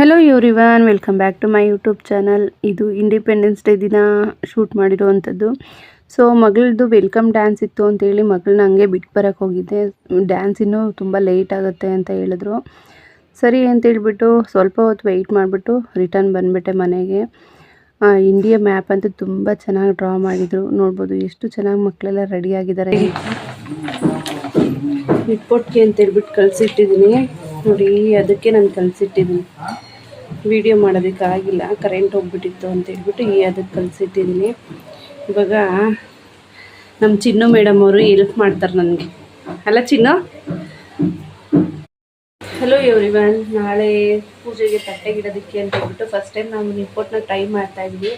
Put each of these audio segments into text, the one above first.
Hello everyone welcome back to my YouTube channel ಇದು independence day ದಿನ shoot ಮಾಡಿರುವಂಥದ್ದು. So ಮಗಳದ್ದು ವೆಲ್ಕಮ್ ಡ್ಯಾನ್ಸ್ ಇತ್ತು ಅಂತೇಳಿ ಮಗಳನ್ನ ಹಂಗೆ ಬಿಟ್ಟು ಬರೋಕ್ಕೆ ಹೋಗಿದ್ದೆ. ಡ್ಯಾನ್ಸ್ ಇನ್ನೂ ತುಂಬ ಲೇಟ್ ಆಗುತ್ತೆ ಅಂತ ಹೇಳಿದ್ರು. ಸರಿ ಅಂತೇಳ್ಬಿಟ್ಟು ಸ್ವಲ್ಪ ಹೊತ್ತು ವೆಯ್ಟ್ ಮಾಡಿಬಿಟ್ಟು ರಿಟರ್ನ್ ಬಂದುಬಿಟ್ಟೆ ಮನೆಗೆ. ಇಂಡಿಯಾ ಮ್ಯಾಪ್ ಅಂತ ತುಂಬ ಚೆನ್ನಾಗಿ ಡ್ರಾ ಮಾಡಿದರು. ನೋಡ್ಬೋದು ಎಷ್ಟು ಚೆನ್ನಾಗಿ ಮಕ್ಕಳೆಲ್ಲ ರೆಡಿ ಆಗಿದ್ದಾರೆ. ಅಂತೇಳ್ಬಿಟ್ಟು ಅಂತ ಹೇಳ್ಬಿಟ್ಟು ಕಳಿಸಿಟ್ಟಿದ್ದೀನಿ ನೋಡಿ, ಅದಕ್ಕೆ ನಾನು ಕಳಿಸಿಟ್ಟಿದ್ದೀನಿ ವಿಡಿಯೋ ಮಾಡೋದಕ್ಕೆ ಆಗಿಲ್ಲ. ಕರೆಂಟ್ ಹೋಗ್ಬಿಟ್ಟಿತ್ತು ಅಂತ ಹೇಳ್ಬಿಟ್ಟು ಈ ಅದಕ್ಕೆ ಕಲಿಸಿಟ್ಟಿದ್ದೀನಿ ಇವಾಗ ನಮ್ಮ ಚಿನ್ನು ಮೇಡಮ್ ಅವರು ಹೆಲ್ಪ್ ಮಾಡ್ತಾರೆ ನನಗೆ. ಅಲ್ಲ ಚಿನ್ನು? ಹಲೋ ಎವ್ರಿವನ್ ನಾಳೆ ಪೂಜೆಗೆ ತಟ್ಟೆಗಿಡೋದಕ್ಕೆ ಅಂತ ಹೇಳ್ಬಿಟ್ಟು ಫಸ್ಟ್ ಟೈಮ್ ನಾವು ನಿಪ್ಪೋಟ್ನ ಟ್ರೈ ಮಾಡ್ತಾ ಇದ್ವಿ.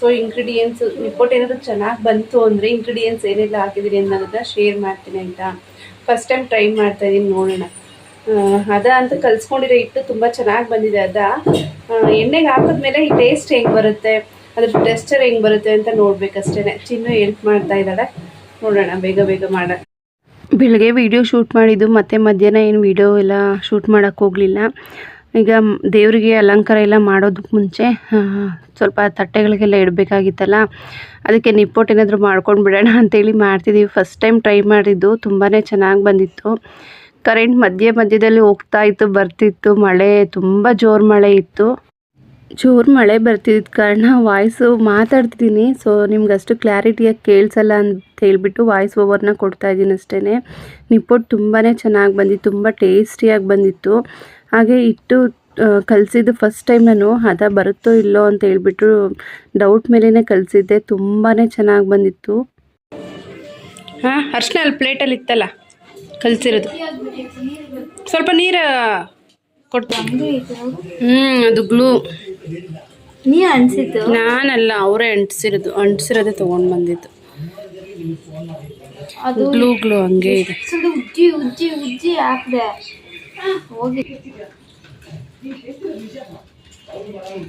ಸೊ ಇಂಗ್ರೀಡಿಯೆಂಟ್ಸ್ ನಿಪ್ಪೋಟ್ ಏನಾದರೂ ಚೆನ್ನಾಗಿ ಬಂತು ಅಂದರೆ ಇಂಗ್ರೀಡಿಯೆಂಟ್ಸ್ ಏನೆಲ್ಲ ಹಾಕಿದ್ದೀರಿ ಅನ್ನೋದನ್ನ ಶೇರ್ ಮಾಡ್ತೀನಿ ಆಯಿತಾ? ಫಸ್ಟ್ ಟೈಮ್ ಟ್ರೈ ಮಾಡ್ತಾ ಇದ್ದೀನಿ ನೋಡೋಣ. ಅದ ಅಂತ ಕಲ್ಸ್ಕೊಂಡಿರೋ ಹಿಟ್ಟು ತುಂಬ ಚೆನ್ನಾಗಿ ಬಂದಿದೆ ಅದ. ಎಣ್ಣೆಗೆ ಹಾಕಿದ್ಮೇಲೆ ಈ ಟೇಸ್ಟ್ ಹೆಂಗೆ ಬರುತ್ತೆ? ಅದ್ರ ಟೆಸ್ಟರ್ ಹೆಂಗೆ ಬರುತ್ತೆ ಅಂತ ನೋಡ್ಬೇಕಷ್ಟೇ ಚಿನ್ನು ಹೆಲ್ಪ್ ಮಾಡ್ತಾ ಇದ್ದಾಳೆ. ನೋಡೋಣ, ಬೇಗ ಬೇಗ ಮಾಡ. ಬೆಳಗ್ಗೆ ವಿಡಿಯೋ ಶೂಟ್ ಮಾಡಿದ್ದು, ಮತ್ತೆ ಮಧ್ಯಾಹ್ನ ಏನು ವಿಡಿಯೋ ಎಲ್ಲ ಶೂಟ್ ಮಾಡೋಕ್ಕೆ ಹೋಗಲಿಲ್ಲ. ಈಗ ದೇವರಿಗೆ ಅಲಂಕಾರ ಎಲ್ಲ ಮಾಡೋದಕ್ಕೆ ಮುಂಚೆ ಸ್ವಲ್ಪ ತಟ್ಟೆಗಳಿಗೆಲ್ಲ ಇಡಬೇಕಾಗಿತ್ತಲ್ಲ, ಅದಕ್ಕೆ ನಿಪ್ಪೊಟ್ಟು ಏನಾದರೂ ಮಾಡ್ಕೊಂಡು ಬಿಡೋಣ ಅಂತೇಳಿ ಮಾಡ್ತಿದ್ದೀವಿ ಫಸ್ಟ್ ಟೈಮ್ ಟ್ರೈ ಮಾಡಿದ್ದು ತುಂಬಾ ಚೆನ್ನಾಗಿ ಬಂದಿತ್ತು. ಕರೆಂಟ್ ಮಧ್ಯೆ ಮಧ್ಯದಲ್ಲಿ ಹೋಗ್ತಾ ಇತ್ತು, ಬರ್ತಿತ್ತು. ಮಳೆ, ತುಂಬ ಜೋರು ಮಳೆ ಇತ್ತು. ಜೋರು ಮಳೆ ಬರ್ತಿದ್ದ ಕಾರಣ ವಾಯ್ಸು ಮಾತಾಡ್ತಿದ್ದೀನಿ ಸೊ ನಿಮ್ಗೆ ಅಷ್ಟು ಕ್ಲಾರಿಟಿಯಾಗಿ ಕೇಳಿಸಲ್ಲ ಅಂತ ಹೇಳಿಬಿಟ್ಟು ವಾಯ್ಸ್ ಓವರ್ನ ಕೊಡ್ತಾ ಇದ್ದೀನಿ ಅಷ್ಟೇ ನಿಪ್ಪೊಟ್ಟು ತುಂಬಾ ಚೆನ್ನಾಗಿ ಬಂದಿತ್ತು, ತುಂಬ ಟೇಸ್ಟಿಯಾಗಿ ಬಂದಿತ್ತು. ಹಾಗೆ ಇಟ್ಟು ಕಲಿಸಿದ್ದು ಫಸ್ಟ್ ಟೈಮ್ ನಾನು. ಹದ ಬರುತ್ತೋ ಇಲ್ಲೋ ಅಂತ ಹೇಳ್ಬಿಟ್ಟು ಡೌಟ್ ಮೇಲೇ ಕಲಿಸಿದ್ದೆ. ತುಂಬಾ ಚೆನ್ನಾಗಿ ಬಂದಿತ್ತು. ಹಾಂ, ಅರ್ಶಿನ, ಅಲ್ಲಿ ಪ್ಲೇಟಲ್ಲಿ ಇತ್ತಲ್ಲ? ಕಲಿಸಿರೋದು. ಸ್ವಲ್ಪ ನೀರು ಹ್ಮ್ ಹ್ಞೂ ಅದು ಗ್ಲೂ. ನೀ ಅನ್ಸಿತ್ತು ನಾನಲ್ಲ ಅವರೇ ಅಂಟಿಸಿರೋದು. ಅಂಟಿಸಿರೋದೇ ತಗೊಂಡ್ ಬಂದಿದ್ದು. ಅದು ಗ್ಲೂ ಗ್ಲೂ ಹಂಗೆ ಇದೆ. ಉಜ್ಜಿ ಉಜ್ಜಿ ಉಜ್ಜಿ ಹಾಕ್ದೆ. ಹೋಗಿ.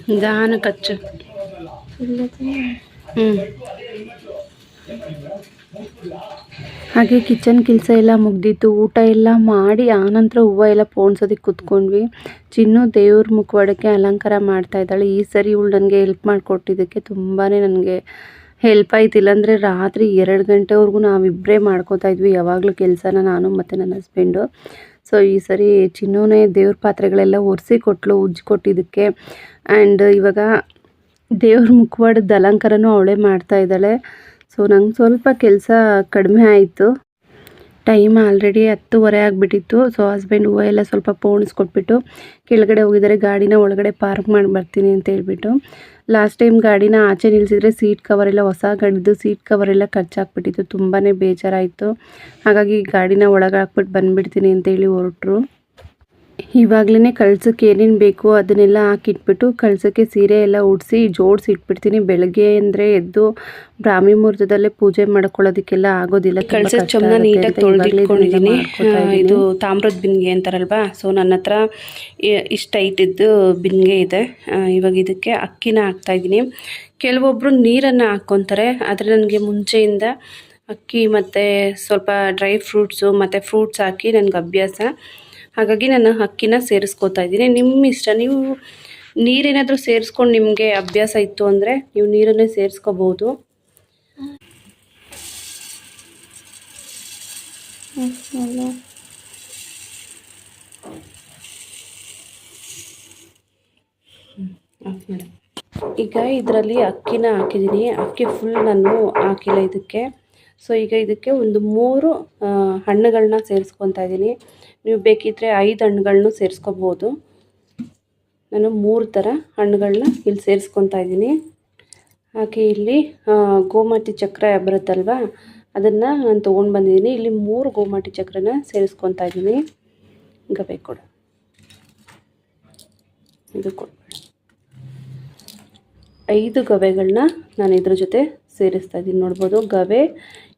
ನಿಧಾನ ಕಚ್ಚು? ಹ್ಞೂ ಹಾಗೆ ಕಿಚನ್ ಕೆಲಸ ಎಲ್ಲ ಮುಗ್ದಿತ್ತು. ಊಟ ಎಲ್ಲ ಮಾಡಿ ಆನಂತರ ಹೂವು ಎಲ್ಲ ಪೋಣಿಸೋದಕ್ಕೆ ಕೂತ್ಕೊಂಡ್ವಿ. ಚಿನ್ನು ದೇವ್ರ ಮುಖವಾಡಕ್ಕೆ ಅಲಂಕಾರ ಮಾಡ್ತಾ ಇದ್ದಾಳೆ. ಈ ಸರಿ ಇವಳು ನನಗೆ ಹೆಲ್ಪ್ ಮಾಡಿಕೊಟ್ಟಿದ್ದಕ್ಕೆ ತುಂಬಾ ನನಗೆ ಹೆಲ್ಪ್ ಆಯ್ತು. ಇಲ್ಲಾಂದರೆ ರಾತ್ರಿ ಎರಡು ಗಂಟೆವರೆಗೂ ನಾವಿಬ್ಬರೇ ಮಾಡ್ಕೋತಾ ಇದ್ವಿ. ಯಾವಾಗಲೂ ಕೆಲಸನ ನಾನು ಮತ್ತು ನನ್ನ ಹಸ್ಬೆಂಡು ಸೊ ಈ ಸರಿ ಚಿನ್ನೂನೇ ದೇವ್ರ ಪಾತ್ರೆಗಳೆಲ್ಲ ಒರೆಸಿ ಕೊಟ್ಲು, ಉಜ್ಜಿ ಕೊಟ್ಟಿದ್ದಕ್ಕೆ. ಆ್ಯಂಡ್ ಇವಾಗ ದೇವ್ರ ಮುಖವಾಡದ ಅಲಂಕಾರನೂ ಅವಳೇ ಮಾಡ್ತಾ ಇದ್ದಾಳೆ. ಸೊ ನಂಗೆ ಸ್ವಲ್ಪ ಕೆಲಸ ಕಡಿಮೆ ಆಯಿತು. ಟೈಮ್ ಆಲ್ರೆಡಿ ಹತ್ತುವರೆ ಆಗಿಬಿಟ್ಟಿತ್ತು. ಸೊ ಹಸ್ಬೆಂಡ್ ಹೂವು ಎಲ್ಲ ಸ್ವಲ್ಪ ಪೋಣಿಸ್ಕೊಟ್ಬಿಟ್ಟು ಕೆಳಗಡೆ ಹೋಗಿದ್ದಾರೆ ಗಾಡಿನ ಒಳಗಡೆ ಪಾರ್ಕ್ ಮಾಡಿ ಬರ್ತೀನಿ ಅಂತ ಹೇಳ್ಬಿಟ್ಟು. ಲಾಸ್ಟ್ ಟೈಮ್ ಗಾಡಿನ ಆಚೆ ನಿಲ್ಲಿಸಿದ್ರೆ ಸೀಟ್ ಕವರ್ ಎಲ್ಲ ಹೊಸ ಗಾಡಿದು ಸೀಟ್ ಕವರ್ ಎಲ್ಲ ಖರ್ಚಾಕ್ಬಿಟ್ಟಿತ್ತು ತುಂಬಾ ಬೇಜಾರಾಯಿತು. ಹಾಗಾಗಿ ಗಾಡಿನ ಒಳಗೆ ಹಾಕ್ಬಿಟ್ಟು ಬಂದುಬಿಡ್ತೀನಿ ಅಂತೇಳಿ ಹೊರಟ್ರು. ಇವಾಗಲೇ ಕಳ್ಸಕ್ಕೆ ಏನೇನು ಬೇಕೋ ಅದನ್ನೆಲ್ಲ ಹಾಕಿಟ್ಬಿಟ್ಟು ಕಳ್ಸೋಕ್ಕೆ ಸೀರೆ ಎಲ್ಲ ಉಡಿಸಿ ಜೋಡಿಸಿ ಇಟ್ಬಿಡ್ತೀನಿ. ಬೆಳಗ್ಗೆ ಅಂದರೆ ಎದ್ದು ಬ್ರಾಹ್ಮಿ ಮುಹೂರ್ತದಲ್ಲೇ ಪೂಜೆ ಮಾಡ್ಕೊಳ್ಳೋದಕ್ಕೆಲ್ಲ ಆಗೋದಿಲ್ಲ. ಕಳ್ಸೋ ಕಳ್ಸದ ಚೊಂಬನ ನೀಟಾಗಿ ತೊಳೆದಿಟ್ಕೊಂಡಿದ್ದೀನಿ ಇದು ತಾಮ್ರದ ಬಿನ್ಗೆ ಅಂತಾರಲ್ವಾ? ಸೊ ನನ್ನ ಹತ್ರ ಇಷ್ಟೈಟಿದ್ದು ಇಷ್ಟು ಬಿನ್ಗೆ ಇದೆ. ಇವಾಗ ಇದಕ್ಕೆ ಅಕ್ಕಿನ ಹಾಕ್ತಾಯಿದ್ದೀನಿ ಕೆಲವೊಬ್ಬರು ನೀರನ್ನು ಹಾಕ್ಕೊತಾರೆ. ಆದರೆ ನನಗೆ ಮುಂಚೆಯಿಂದ ಅಕ್ಕಿ ಮತ್ತು ಸ್ವಲ್ಪ ಡ್ರೈ ಫ್ರೂಟ್ಸು ಮತ್ತು ಫ್ರೂಟ್ಸ್ ಹಾಕಿ ನನಗೆ ಅಭ್ಯಾಸ. ಹಾಗಾಗಿ ನಾನು ಅಕ್ಕಿನ ಸೇರಿಸ್ಕೊತಾ ಇದ್ದೀನಿ. ನಿಮ್ಮ ಇಷ್ಟ. ನೀವು ನೀರೇನಾದರೂ ಸೇರಿಸ್ಕೊಂಡು ನಿಮಗೆ ಅಭ್ಯಾಸ ಇತ್ತು ಅಂದರೆ ನೀವು ನೀರನ್ನೇ ಸೇರಿಸ್ಕೋಬೋದು. ಈಗ ಇದರಲ್ಲಿ ಅಕ್ಕಿನ ಹಾಕಿದ್ದೀನಿ. ಅಕ್ಕಿ ಫುಲ್ ನಾನು ಹಾಕಿಲ್ಲ ಇದಕ್ಕೆ. ಸೊ ಈಗ ಇದಕ್ಕೆ ಒಂದು ಮೂರು ಹಣ್ಣುಗಳನ್ನ ಸೇರಿಸ್ಕೊತಾ ಇದ್ದೀನಿ. ನೀವು ಬೇಕಿದ್ದರೆ ಐದು ಹಣ್ಣುಗಳನ್ನೂ ಸೇರಿಸ್ಕೋಬೋದು. ನಾನು ಮೂರು ಥರ ಹಣ್ಣುಗಳನ್ನ ಇಲ್ಲಿ ಸೇರಿಸ್ಕೊತಾ ಇದ್ದೀನಿ. ಹಾಗೆ ಇಲ್ಲಿ ಗೋಮಾಟಿ ಚಕ್ರ ಬರುತ್ತಲ್ವ, ಅದನ್ನು ನಾನು ತೊಗೊಂಡು ಬಂದಿದ್ದೀನಿ. ಇಲ್ಲಿ ಮೂರು ಗೋಮಾಟಿ ಚಕ್ರನ ಸೇರಿಸ್ಕೊತಾ ಇದ್ದೀನಿ. ಗವೆ ಕೊಡು. ಇದು ಕೊಡ್ಬೇಡ ಐದು ಗವೆಗಳನ್ನ ನಾನು ಇದ್ರ ಜೊತೆ ಸೇರಿಸ್ತಾ ಇದ್ದೀನಿ. ನೋಡ್ಬೋದು ಗವೆ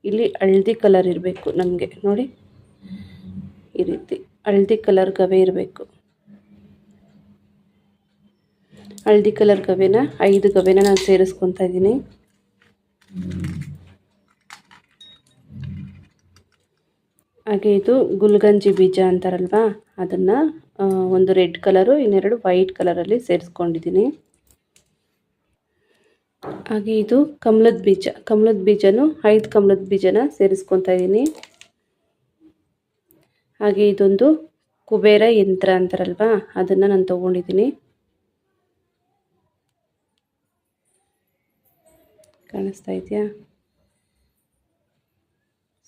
ಇಲ್ಲಿ ಹಳದಿ ಕಲರ್ ಇರಬೇಕು ನಮಗೆ, ನೋಡಿ. ಈ ರೀತಿ ಹಳದಿ ಕಲರ್ ಗವೆ ಇರಬೇಕು. ಹಳದಿ ಕಲರ್ ಗವೆನ, ಐದು ಗವೆನ ನಾನು ಸೇರಿಸ್ಕೊತಾ ಇದ್ದೀನಿ. ಹಾಗೆ ಇದು ಗುಲ್ಗಂಜಿ ಬೀಜ ಅಂತಾರಲ್ವಾ, ಅದನ್ನು ಒಂದು ರೆಡ್ ಕಲರು ಇನ್ನೆರಡು ವೈಟ್ ಕಲರಲ್ಲಿ ಸೇರಿಸ್ಕೊಂಡಿದ್ದೀನಿ. ಹಾಗೆ ಇದು ಕಮಲದ ಬೀಜ. ಕಮಲದ ಬೀಜನೂ ಐದು ಕಮಲದ ಬೀಜನ ಸೇರಿಸ್ಕೊತಾ ಇದ್ದೀನಿ ಹಾಗೆ ಇದೊಂದು ಕುಬೇರ ಯಂತ್ರ ಅಂತಾರಲ್ವಾ? ಅದನ್ನು ನಾನು ತೊಗೊಂಡಿದ್ದೀನಿ ಕಾಣಿಸ್ತಾ ಇದೆಯಾ?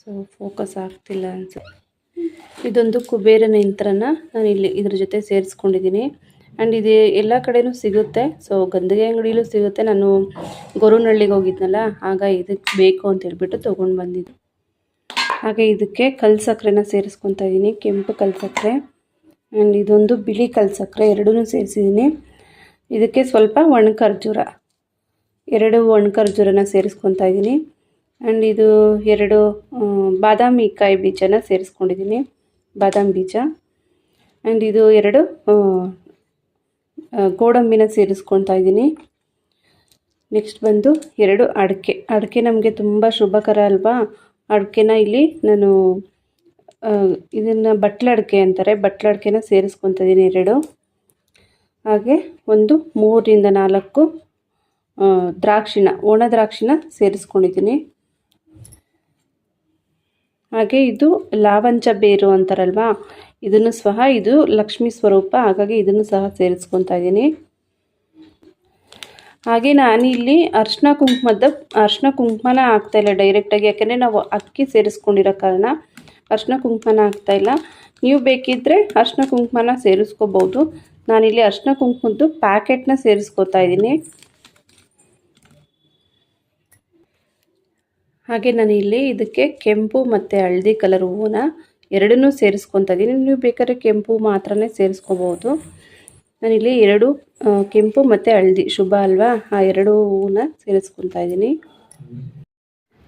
ಸೊ ಫೋಕಸ್ ಆಗ್ತಿಲ್ಲ ಅನ್ಸುತ್ತೆ. ಇದೊಂದು ಕುಬೇರನ ಯಂತ್ರನ ನಾನು ಇಲ್ಲಿ ಇದ್ರ ಜೊತೆ ಸೇರಿಸ್ಕೊಂಡಿದ್ದೀನಿ ಆ್ಯಂಡ್ ಇದು ಎಲ್ಲ ಕಡೆಯೂ ಸಿಗುತ್ತೆ. ಸೊ ಗಂಧಗೆ ಅಂಗಡಿಲೂ ಸಿಗುತ್ತೆ. ನಾನು ಗೊರುನಹಳ್ಳಿಗೆ ಹೋಗಿದ್ನಲ್ಲ, ಆಗ ಇದಕ್ಕೆ ಬೇಕು ಅಂತ ಹೇಳ್ಬಿಟ್ಟು ತೊಗೊಂಡು ಬಂದಿದ್ದೆ. ಹಾಗೆ ಇದಕ್ಕೆ ಕಲ್ ಸಕ್ಕರೆನ ಸೇರಿಸ್ಕೊತಾ ಇದ್ದೀನಿ ಕೆಂಪು ಕಲ್ ಸಕ್ಕರೆ ಆ್ಯಂಡ್ ಇದೊಂದು ಬಿಳಿ ಕಲ್ ಸಕ್ಕರೆ ಎರಡೂ ಸೇರಿಸಿದ್ದೀನಿ ಇದಕ್ಕೆ ಸ್ವಲ್ಪ ಒಣ ಖರ್ಜೂರ ಎರಡು ಒಣ ಖರ್ಜೂರನ ಸೇರಿಸ್ಕೊತಾ ಇದ್ದೀನಿ ಆ್ಯಂಡ್ ಇದು ಎರಡು ಬಾದಾಮಿ ಕಾಯಿ ಬೀಜನ ಸೇರಿಸ್ಕೊಂಡಿದ್ದೀನಿ ಬಾದಾಮಿ ಬೀಜ. ಆ್ಯಂಡ್ ಇದು ಎರಡು ಗೋಡಂಬಿನ ಸೇರಿಸ್ಕೊಳ್ತಾ ಇದ್ದೀನಿ. ನೆಕ್ಸ್ಟ್ ಬಂದು ಎರಡು ಅಡಿಕೆ. ಅಡಿಕೆ ನಮಗೆ ತುಂಬ ಶುಭಕರ ಅಲ್ವಾ? ಅಡಿಕೆನ ಇಲ್ಲಿ ನಾನು ಇದನ್ನು ಬಟ್ಲಡಿಕೆ ಅಂತಾರೆ. ಬಟ್ಲಡಿಕೆನ ಸೇರಿಸ್ಕೊತಾ ಇದ್ದೀನಿ ಎರಡು. ಹಾಗೆ ಒಂದು ಮೂರರಿಂದ ನಾಲ್ಕು ದ್ರಾಕ್ಷಿನ, ಒಣ ದ್ರಾಕ್ಷಿನ ಸೇರಿಸ್ಕೊಂಡಿದ್ದೀನಿ. ಹಾಗೆ ಇದು ಲಾವಂಚ ಬೇರು ಅಂತಾರಲ್ವಾ? ಇದನ್ನು ಸಹ ಇದು ಲಕ್ಷ್ಮಿ ಸ್ವರೂಪ. ಹಾಗಾಗಿ ಇದನ್ನು ಸಹ ಸೇರಿಸ್ಕೊತಾ ಇದ್ದೀನಿ. ಹಾಗೆ ಇಲ್ಲಿ ಅರ್ಶಿನ ಕುಂಕುಮದ, ಅರ್ಶಿನ ಕುಂಕುಮನ ಹಾಕ್ತಾಯಿಲ್ಲ ಡೈರೆಕ್ಟಾಗಿ ಯಾಕೆಂದರೆ ನಾವು ಅಕ್ಕಿ ಸೇರಿಸ್ಕೊಂಡಿರೋ ಕಾರಣ ಅರ್ಶಿನ ಕುಂಕುಮನ ಹಾಕ್ತಾಯಿಲ್ಲ ನೀವು ಬೇಕಿದ್ದರೆ ಅರ್ಶಿನ ಕುಂಕುಮನ ಸೇರಿಸ್ಕೋಬೋದು. ನಾನಿಲ್ಲಿ ಅರ್ಶಿನ ಕುಂಕುಮದ್ದು ಪ್ಯಾಕೆಟ್ನ ಸೇರಿಸ್ಕೊತಾ ಇದ್ದೀನಿ. ಹಾಗೆ ನಾನು ಇಲ್ಲಿ ಇದಕ್ಕೆ ಕೆಂಪು ಮತ್ತು ಹಳದಿ ಕಲರ್ ಹೂವನ್ನ ಎರಡನ್ನೂ ಸೇರಿಸ್ಕೊತಾ ಇದ್ದೀನಿ ನೀವು ಬೇಕಾದ್ರೆ ಕೆಂಪು ಮಾತ್ರನೇ ಸೇರಿಸ್ಕೋಬೋದು. ನಾನಿಲ್ಲಿ ಎರಡು ಕೆಂಪು ಮತ್ತು ಹಳದಿ, ಶುಭ ಅಲ್ವಾ? ಆ ಎರಡು ಹೂವನ್ನ ಸೇರಿಸ್ಕೊತಾ ಇದ್ದೀನಿ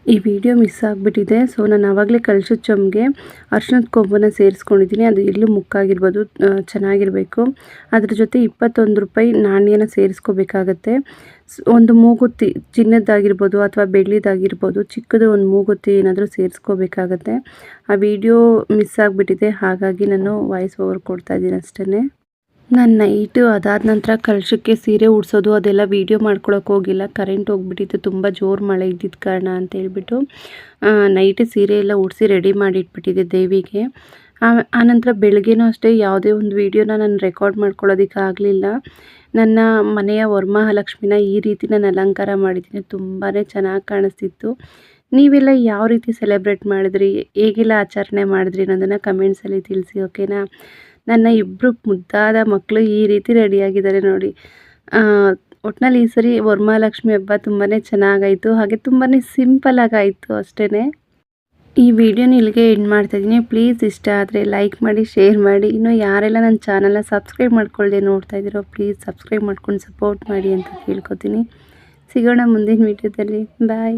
ಈ ವಿಡಿಯೋ ಮಿಸ್ ಆಗಿಬಿಟ್ಟಿದೆ. ಸೊ, ನಾನು ಆವಾಗಲೇ ಕಳ್ಸಿದ ಚಮ್ಗೆ ಅರ್ಶಿನದ ಕೊಂಬನ್ನ ಸೇರಿಸ್ಕೊಂಡಿದ್ದೀನಿ. ಅದು ಎಲ್ಲೂ ಮುಕ್ಕಾಗಿರ್ಬೋದು ಚೆನ್ನಾಗಿರಬೇಕು. ಅದ್ರ ಜೊತೆ ಇಪ್ಪತ್ತೊಂದು ರೂಪಾಯಿ ನಾಣ್ಯನ ಸೇರಿಸ್ಕೋಬೇಕಾಗತ್ತೆ. ಒಂದು ಮೂಗುತಿ ಚಿನ್ನದ್ದಾಗಿರ್ಬೋದು ಅಥವಾ ಬೆಳ್ಳಿದಾಗಿರ್ಬೋದು ಚಿಕ್ಕದು ಒಂದು ಮೂಗುತಿ ಏನಾದರೂ ಸೇರಿಸ್ಕೋಬೇಕಾಗತ್ತೆ. ಆ ವಿಡಿಯೋ ಮಿಸ್ ಆಗಿಬಿಟ್ಟಿದೆ, ಹಾಗಾಗಿ ನಾನು ವಾಯ್ಸ್ ಓವರ್ ಕೊಡ್ತಾ ಇದ್ದೀನಿ ಅಷ್ಟೇ ನಾನು ನೈಟು ಅದಾದ ನಂತರ ಕಲಶಕ್ಕೆ ಸೀರೆ ಉಡ್ಸೋದು ಅದೆಲ್ಲ ವೀಡಿಯೋ ಮಾಡ್ಕೊಳಕ್ಕೆ ಹೋಗಿಲ್ಲ. ಕರೆಂಟ್ ಹೋಗ್ಬಿಟ್ಟಿತ್ತು, ತುಂಬ ಜೋರು ಮಳೆ ಇದ್ದಿದ್ದ ಕಾರಣ ಅಂತ ಹೇಳ್ಬಿಟ್ಟು ನೈಟ್ ಸೀರೆ ಎಲ್ಲ ಉಡಿಸಿ ರೆಡಿ ಮಾಡಿ ಇಟ್ಬಿಟ್ಟಿದ್ದೆ ದೇವಿಗೆ ಆನಂತರ ಬೆಳಗ್ಗೆನೂ ಅಷ್ಟೇ, ಯಾವುದೇ ಒಂದು ವೀಡಿಯೋನ ನಾನು ರೆಕಾರ್ಡ್ ಮಾಡ್ಕೊಳ್ಳೋದಕ್ಕೆ ಆಗಲಿಲ್ಲ ನನ್ನ ಮನೆಯ ವರಮಹಾಲಕ್ಷ್ಮಿನ ಈ ರೀತಿ ನಾನು ಅಲಂಕಾರ ಮಾಡಿದ್ದೀನಿ. ತುಂಬಾ ಚೆನ್ನಾಗಿ ಕಾಣಿಸ್ತಿತ್ತು. ನೀವೆಲ್ಲ ಯಾವ ರೀತಿ ಸೆಲೆಬ್ರೇಟ್ ಮಾಡಿದ್ರಿ? ಹೇಗೆಲ್ಲ ಆಚರಣೆ ಮಾಡಿದ್ರಿ ಅನ್ನೋದನ್ನು ಕಮೆಂಟ್ಸಲ್ಲಿ ತಿಳಿಸಿ ಓಕೆನಾ ನನ್ನ ಇಬ್ಬರು ಮುದ್ದಾದ ಮಕ್ಕಳು ಈ ರೀತಿ ರೆಡಿಯಾಗಿದ್ದಾರೆ ನೋಡಿ. ಒಟ್ನಲ್ಲಿ ಈ ಸರಿ ವರ್ಮಹಾಲಕ್ಷ್ಮಿ ಹಬ್ಬ ತುಂಬಾ ಚೆನ್ನಾಗಾಯಿತು. ಹಾಗೆ ತುಂಬಾ ಸಿಂಪಲ್ ಆಯಿತು ಅಷ್ಟೇ ಈ ವಿಡಿಯೋನ ಇಲ್ಲಿಗೆ ಎಂಡ್ ಮಾಡ್ತಾಯಿದ್ದೀನಿ ಪ್ಲೀಸ್ ಇಷ್ಟ ಆದರೆ ಲೈಕ್ ಮಾಡಿ ಶೇರ್ ಮಾಡಿ. ಇನ್ನು ಯಾರೆಲ್ಲ ನನ್ನ ಚಾನಲ್ನ ಸಬ್ಸ್ಕ್ರೈಬ್ ಮಾಡ್ಕೊಳ್ಳದೆ ನೋಡ್ತಾ ಇದ್ದೀರೋ ಪ್ಲೀಸ್ ಸಬ್ಸ್ಕ್ರೈಬ್ ಮಾಡ್ಕೊಂಡು ಸಪೋರ್ಟ್ ಮಾಡಿ ಅಂತ ಕೇಳ್ಕೊತೀನಿ. ಸಿಗೋಣ ಮುಂದಿನ ವಿಡಿಯೋದಲ್ಲಿ ಬಾಯ್